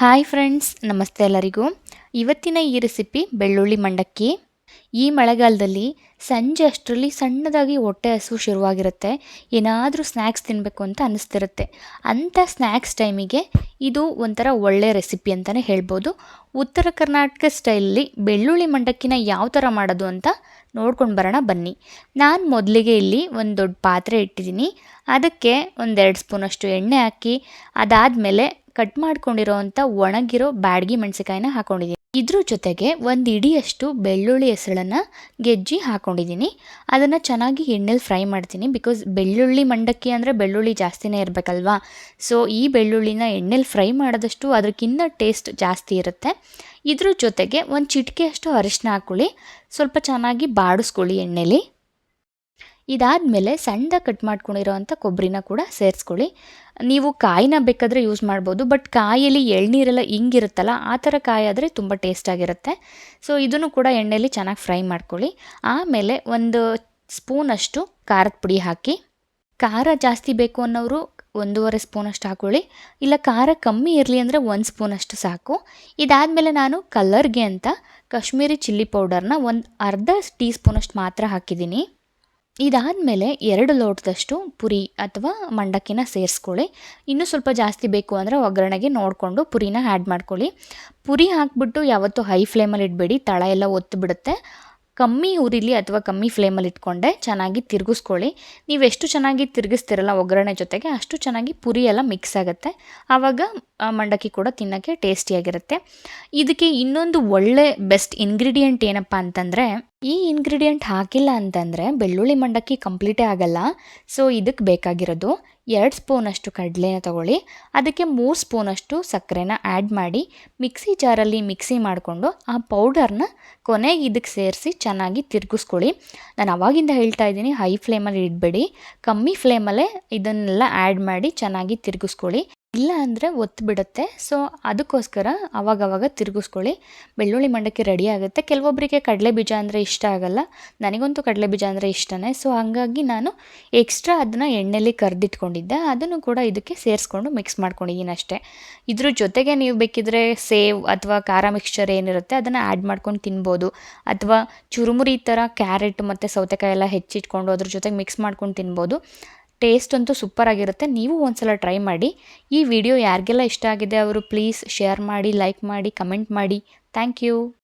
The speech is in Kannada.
ಹಾಯ್ ಫ್ರೆಂಡ್ಸ್ ನಮಸ್ತೆ ಎಲ್ಲರಿಗೂ. ಇವತ್ತಿನ ಈ ರೆಸಿಪಿ ಬೆಳ್ಳುಳ್ಳಿ ಮಂಡಕ್ಕಿ. ಈ ಮಳೆಗಾಲದಲ್ಲಿ ಸಂಜೆ ಅಷ್ಟರಲ್ಲಿ ಸಣ್ಣದಾಗಿ ಹೊಟ್ಟೆ ಹಸು ಶುರುವಾಗಿರುತ್ತೆ. ಏನಾದರೂ ಸ್ನ್ಯಾಕ್ಸ್ ತಿನ್ನಬೇಕು ಅಂತ ಅನಿಸ್ತಿರುತ್ತೆ. ಅಂಥ ಸ್ನ್ಯಾಕ್ಸ್ ಟೈಮಿಗೆ ಇದು ಒಂಥರ ಒಳ್ಳೆಯ ರೆಸಿಪಿ ಅಂತಲೇ ಹೇಳ್ಬೋದು. ಉತ್ತರ ಕರ್ನಾಟಕ ಸ್ಟೈಲಲ್ಲಿ ಬೆಳ್ಳುಳ್ಳಿ ಮಂಡಕ್ಕಿನ ಯಾವ ಥರ ಮಾಡೋದು ಅಂತ ನೋಡ್ಕೊಂಡು ಬರೋಣ ಬನ್ನಿ. ನಾನು ಮೊದಲಿಗೆ ಇಲ್ಲಿ ಒಂದು ದೊಡ್ಡ ಪಾತ್ರೆ ಇಟ್ಟಿದ್ದೀನಿ. ಅದಕ್ಕೆ ಒಂದೆರಡು ಸ್ಪೂನಷ್ಟು ಎಣ್ಣೆ ಹಾಕಿ, ಅದಾದಮೇಲೆ ಕಟ್ ಮಾಡ್ಕೊಂಡಿರೋವಂಥ ಒಣಗಿರೋ ಬ್ಯಾಡ್ಗಿ ಮೆಣಸಿಕಾಯಿನ ಹಾಕೊಂಡಿದ್ದೀನಿ. ಇದ್ರ ಜೊತೆಗೆ ಒಂದು ಇಡಿಯಷ್ಟು ಬೆಳ್ಳುಳ್ಳಿ ಹೆಸಳನ್ನು ಗೆಜ್ಜಿ ಹಾಕೊಂಡಿದ್ದೀನಿ. ಅದನ್ನು ಚೆನ್ನಾಗಿ ಎಣ್ಣೆಲಿ ಫ್ರೈ ಮಾಡ್ತೀನಿ ಬಿಕಾಸ್ ಬೆಳ್ಳುಳ್ಳಿ ಮಂಡಕ್ಕಿ ಅಂದರೆ ಬೆಳ್ಳುಳ್ಳಿ ಜಾಸ್ತಿನೇ ಇರಬೇಕಲ್ವಾ? ಸೊ, ಈ ಬೆಳ್ಳುಳ್ಳಿನ ಎಣ್ಣೆಲಿ ಫ್ರೈ ಮಾಡಿದಷ್ಟು ಅದಕ್ಕಿಂತ ಟೇಸ್ಟ್ ಜಾಸ್ತಿ ಇರುತ್ತೆ. ಇದ್ರ ಜೊತೆಗೆ ಒಂದು ಚಿಟಿಕೆಯಷ್ಟು ಅರಿಶಿನ ಹಾಕ್ಕೊಳ್ಳಿ ಸ್ವಲ್ಪ ಚೆನ್ನಾಗಿ ಬಾಡಿಸ್ಕೊಳ್ಳಿ ಎಣ್ಣೆಲಿ. ಇದಾದಮೇಲೆ ಸಣ್ಣ ಕಟ್ ಮಾಡ್ಕೊಂಡಿರೋವಂಥ ಕೊಬ್ಬರಿನ ಕೂಡ ಸೇರಿಸ್ಕೊಳ್ಳಿ. ನೀವು ಕಾಯಿನ ಬೇಕಾದರೆ ಯೂಸ್ ಮಾಡ್ಬೋದು ಬಟ್ ಕಾಯಲ್ಲಿ ಎಳ್ನೀರೆಲ್ಲ ಹಿಂಗಿರುತ್ತಲ್ಲ, ಆ ಥರ ಕಾಯಿ ಆದರೆ ತುಂಬ ಟೇಸ್ಟಾಗಿರುತ್ತೆ ಸೊ ಇದನ್ನು ಕೂಡ ಎಣ್ಣೆಯಲ್ಲಿ ಚೆನ್ನಾಗಿ ಫ್ರೈ ಮಾಡ್ಕೊಳ್ಳಿ. ಆಮೇಲೆ ಒಂದು ಸ್ಪೂನಷ್ಟು ಖಾರದ ಪುಡಿ ಹಾಕಿ. ಖಾರ ಜಾಸ್ತಿ ಬೇಕು ಅನ್ನೋರು ಒಂದೂವರೆ ಸ್ಪೂನಷ್ಟು ಹಾಕ್ಕೊಳ್ಳಿ ಇಲ್ಲ, ಖಾರ ಕಮ್ಮಿ ಇರಲಿ ಅಂದರೆ ಒಂದು ಸ್ಪೂನಷ್ಟು ಸಾಕು. ಇದಾದಮೇಲೆ ನಾನು ಕಲರ್ಗೆ ಅಂತ ಕಾಶ್ಮೀರಿ ಚಿಲ್ಲಿ ಪೌಡರ್ನ ಒಂದು ಅರ್ಧ ಟೀ ಸ್ಪೂನಷ್ಟು ಮಾತ್ರ ಹಾಕಿದ್ದೀನಿ. ಇದಾದಮೇಲೆ ಎರಡು ಲೋಟದಷ್ಟು ಪುರಿ ಅಥವಾ ಮಂಡಕ್ಕಿನ ಸೇರಿಸ್ಕೊಳ್ಳಿ. ಇನ್ನೂ ಸ್ವಲ್ಪ ಜಾಸ್ತಿ ಬೇಕು ಅಂದರೆ ಒಗ್ಗರಣೆಗೆ ನೋಡಿಕೊಂಡು ಪುರಿನ ಆ್ಯಡ್ ಮಾಡ್ಕೊಳ್ಳಿ. ಪುರಿ ಹಾಕ್ಬಿಟ್ಟು ಯಾವತ್ತೂ ಹೈ ಫ್ಲೇಮಲ್ಲಿ ಇಡಬೇಡಿ. ತಳ ಎಲ್ಲ ಒತ್ತು ಬಿಡುತ್ತೆ. ಕಮ್ಮಿ ಉರಿಲಿ ಅಥವಾ ಕಮ್ಮಿ ಫ್ಲೇಮಲ್ಲಿ ಇಟ್ಕೊಂಡೆ ಚೆನ್ನಾಗಿ ತಿರುಗಿಸ್ಕೊಳ್ಳಿ. ನೀವು ಎಷ್ಟು ಚೆನ್ನಾಗಿ ತಿರುಗಿಸ್ತಿರಲ್ಲ ಒಗ್ಗರಣೆ ಜೊತೆಗೆ ಅಷ್ಟು ಚೆನ್ನಾಗಿ ಪುರಿ ಎಲ್ಲ ಮಿಕ್ಸ್ ಆಗುತ್ತೆ. ಆವಾಗ ಮಂಡಕ್ಕಿ ಕೂಡ ತಿನ್ನೋಕ್ಕೆ ಟೇಸ್ಟಿಯಾಗಿರುತ್ತೆ ಇದಕ್ಕೆ ಇನ್ನೊಂದು ಒಳ್ಳೆ ಬೆಸ್ಟ್ ಇಂಗ್ರೀಡಿಯೆಂಟ್ ಏನಪ್ಪ ಅಂತಂದರೆ ಈ ಇಂಗ್ರೀಡಿಯೆಂಟ್ ಹಾಕಿಲ್ಲ ಅಂತಂದರೆ ಬೆಳ್ಳುಳ್ಳಿ ಮಂಡಕ್ಕಿ ಕಂಪ್ಲೀಟೇ ಆಗಲ್ಲ. ಸೊ ಇದಕ್ಕೆ ಬೇಕಾಗಿರೋದು ಎರಡು ಸ್ಪೂನಷ್ಟು ಕಡಲೆನ ತಗೊಳ್ಳಿ. ಅದಕ್ಕೆ ಮೂರು ಸ್ಪೂನಷ್ಟು ಸಕ್ಕರೆನ ಆ್ಯಡ್ ಮಾಡಿ ಮಿಕ್ಸಿ ಜಾರಲ್ಲಿ ಮಿಕ್ಸಿ ಮಾಡಿಕೊಂಡು ಆ ಪೌಡರ್ನ ಕೊನೆಗೆ ಇದಕ್ಕೆ ಸೇರಿಸಿ ಚೆನ್ನಾಗಿ ತಿರುಗಿಸ್ಕೊಳ್ಳಿ. ನಾನು ಅವಾಗಿಂದ ಹೇಳ್ತಾ ಇದ್ದೀನಿ ಹೈ ಫ್ಲೇಮಲ್ಲಿ ಇಡಬೇಡಿ. ಕಮ್ಮಿ ಫ್ಲೇಮಲ್ಲೇ ಇದನ್ನೆಲ್ಲ ಆ್ಯಡ್ ಮಾಡಿ ಚೆನ್ನಾಗಿ ತಿರುಗಿಸ್ಕೊಳ್ಳಿ. ಇಲ್ಲ ಅಂದರೆ ಒತ್ತು ಬಿಡುತ್ತೆ. ಸೊ ಅದಕ್ಕೋಸ್ಕರ ಅವಾಗವಾಗ ತಿರುಗಿಸ್ಕೊಳ್ಳಿ. ಬೆಳ್ಳುಳ್ಳಿ ಮಂಡಕ್ಕಿ ರೆಡಿ ಆಗುತ್ತೆ. ಕೆಲವೊಬ್ಬರಿಗೆ ಕಡಲೆ ಬೀಜ ಅಂದರೆ ಇಷ್ಟ ಆಗಲ್ಲ. ನನಗಂತೂ ಕಡಲೆ ಬೀಜ ಅಂದರೆ ಇಷ್ಟನೇ. ಸೊ ಹಾಗಾಗಿ ನಾನು ಎಕ್ಸ್ಟ್ರಾ ಅದನ್ನು ಎಣ್ಣೆಲಿ ಕರೆದಿಟ್ಕೊಂಡಿದ್ದೆ. ಅದನ್ನು ಕೂಡ ಇದಕ್ಕೆ ಸೇರಿಸ್ಕೊಂಡು ಮಿಕ್ಸ್ ಮಾಡ್ಕೊಂಡಿದ್ದೀನಿ ಅಷ್ಟೇ. ಇದ್ರ ಜೊತೆಗೆ ನೀವು ಬೇಕಿದ್ರೆ ಸೇವ್ ಅಥವಾ ಖಾರ ಮಿಕ್ಸ್ಚರ್ ಏನಿರುತ್ತೆ, ಅದನ್ನು ಆ್ಯಡ್ ಮಾಡ್ಕೊಂಡು ತಿನ್ಬೋದು. ಅಥವಾ ಚುರುಮುರಿ ಥರ ಕ್ಯಾರೆಟ್ ಮತ್ತು ಸೌತೆಕಾಯಿ ಎಲ್ಲ ಹೆಚ್ಚಿಟ್ಕೊಂಡು ಅದ್ರ ಜೊತೆಗೆ ಮಿಕ್ಸ್ ಮಾಡ್ಕೊಂಡು ತಿನ್ಬೋದು. ಟೇಸ್ಟ್ ಅಂತೂ ಸೂಪರ್ ಆಗಿರುತ್ತೆ. ನೀವು ಒಂದ್ಸಲ ಟ್ರೈ ಮಾಡಿ. ಈ ವಿಡಿಯೋ ಯಾರಿಗೆಲ್ಲ ಇಷ್ಟ ಆಗಿದೆ ಅವರು ಪ್ಲೀಸ್ ಶೇರ್ ಮಾಡಿ, ಲೈಕ್ ಮಾಡಿ, ಕಮೆಂಟ್ ಮಾಡಿ. Thank you.